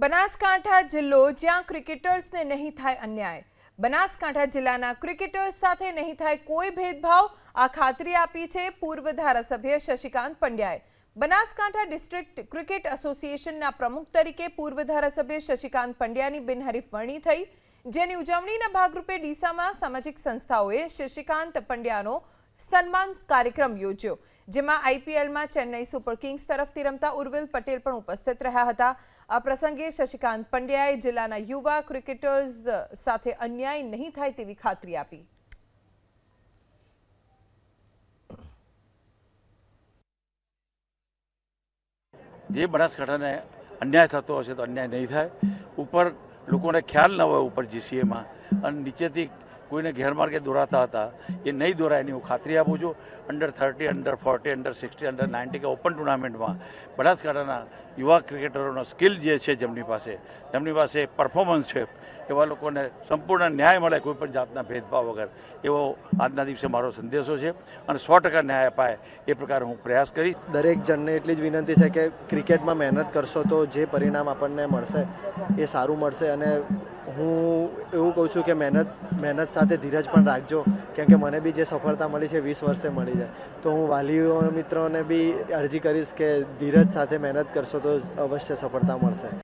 બનાસકાંઠા જિલ્લો જ્યાં ક્રિકેટર્સને નહીં થાય અન્યાય. બનાસકાંઠા જિલ્લાના ક્રિકેટર્સ સાથે નહીં થાય કોઈ ભેદભાવ. આ ખાતરી આપી છે પૂર્વ ધારાસભ્ય શશિકાંત પંડ્યાએ. બનાસકાંઠા ડિસ્ટ્રિક્ટ ક્રિકેટ એસોસિએશનના પ્રમુખ તરીકે પૂર્વ ધારાસભ્ય શશિકાંત પંડ્યાની બિનહરીફ વરણી થઈ. જેની ઉજવણીના ભાગરૂપે ડીસામાં સામાજિક સંસ્થાઓએ શશિકાંત પંડ્યાનો સન્માન કાર્યક્રમ યોજ્યો, જેમાં આઈપીએલમાં ચેન્નઈ સુપર કિંગ્સ તરફથી રમતા ઉર્વિલ પટેલ પણ ઉપસ્થિત રહ્યા હતા. આ પ્રસંગે શશિકાંત પંડ્યાએ જિલ્લાના યુવા ક્રિકેટર્સ સાથે અન્યાય નહીં થાય તેવી ખાતરી આપી. જે બનાસકાંઠાને અન્યાય થતો હશે તો અન્યાય નહીં થાય. ઉપર લોકોને ખ્યાલ ન હોય ઉપર જીસીએમાં અને નીચેથી કોઈને ગેરમાર્ગે દોરાતા હતા. એ નહીં દોરાય એની હું ખાતરી આપું છું. Under thirty under forty under sixty under ninety કે ઓપન ટુર્નામેન્ટમાં બનાસકાંઠાના યુવા ક્રિકેટરોનો સ્કિલ જે છે જેમની પાસે જેમની પાસે પરફોર્મન્સ છે, એવા લોકોને સંપૂર્ણ ન્યાય મળે કોઈ પણ જાતના ભેદભાવ વગર. એવો આજના દિવસે મારો સંદેશો છે અને સો ટકા ન્યાય અપાય એ પ્રકારે હું પ્રયાસ કરીશ. દરેક જણને એટલી જ વિનંતી છે કે ક્રિકેટમાં મહેનત કરશો તો જે પરિણામ આપણને મળશે એ સારું મળશે અને હું એવું કહું છું કે મહેનત મહેનત સાથે ધીરજ પણ રાખજો. કેમ કે મને બી જે સફળતા મળી છે વીસ વર્ષે મળી જાય. તો હું વાલીઓ મિત્રોને બી અરજી કરીશ કે ધીરજ સાથે મહેનત કરશો તો અવશ્ય સફળતા મળશે.